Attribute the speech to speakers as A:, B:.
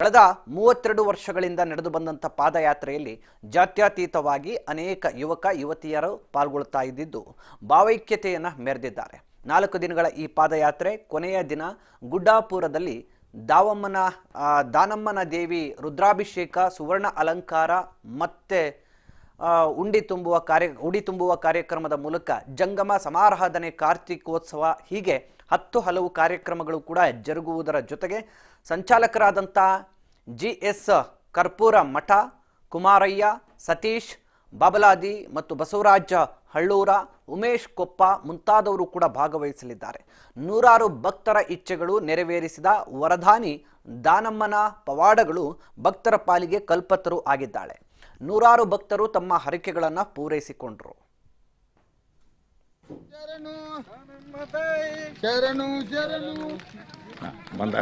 A: ಕಳೆದ ಮೂವತ್ತೆರಡು ವರ್ಷಗಳಿಂದ ನಡೆದು ಬಂದಂಥ ಪಾದಯಾತ್ರೆಯಲ್ಲಿ ಜಾತ್ಯತೀತವಾಗಿ ಅನೇಕ ಯುವಕ, ಯುವತಿಯರು ಪಾಲ್ಗೊಳ್ತಾ ಇದ್ದಿದ್ದು ಭಾವೈಕ್ಯತೆಯನ್ನು ಮೆರೆದಿದ್ದಾರೆ. ನಾಲ್ಕು ದಿನಗಳ ಈ ಪಾದಯಾತ್ರೆ ಕೊನೆಯ ದಿನ ಗುಡ್ಡಾಪುರದಲ್ಲಿ ದಾವಮ್ಮನ ದಾನಮ್ಮನ ದೇವಿ ರುದ್ರಾಭಿಷೇಕ, ಸುವರ್ಣ ಅಲಂಕಾರ ಮತ್ತೆ ಉಂಡಿ ತುಂಬುವ ಕಾರ್ಯ, ಉಡಿ ತುಂಬುವ ಕಾರ್ಯಕ್ರಮದ ಮೂಲಕ ಜಂಗಮ ಸಮಾರಾಧನೆ ಕಾರ್ತಿಕೋತ್ಸವ ಹೀಗೆ ಹತ್ತು ಹಲವು ಕಾರ್ಯಕ್ರಮಗಳು ಕೂಡ ಜರುಗುವುದರ ಜೊತೆಗೆ ಸಂಚಾಲಕರಾದಂಥ ಜಿ ಎಸ್ ಕರ್ಪೂರ ಮಠ, ಕುಮಾರಯ್ಯ, ಸತೀಶ್, ಬಾಬಲಾದಿ ಮತ್ತು ಬಸವರಾಜ ಹಳ್ಳೂರ, ಉಮೇಶ್ ಕೊಪ್ಪ ಮುಂತಾದವರು ಕೂಡ ಭಾಗವಹಿಸಲಿದ್ದಾರೆ. ನೂರಾರು ಭಕ್ತರ ಇಚ್ಛೆಗಳು ನೆರವೇರಿಸಿದ ವರಧಾನಿ ದಾನಮ್ಮನ ಪವಾಡಗಳು ಭಕ್ತರ ಪಾಲಿಗೆ ಕಲ್ಪತರು ಆಗಿದ್ದಾಳೆ. ನೂರಾರು ಭಕ್ತರು ತಮ್ಮ ಹರಕೆಗಳನ್ನು ಪೂರೈಸಿಕೊಂಡರು.
B: ಬಂದ.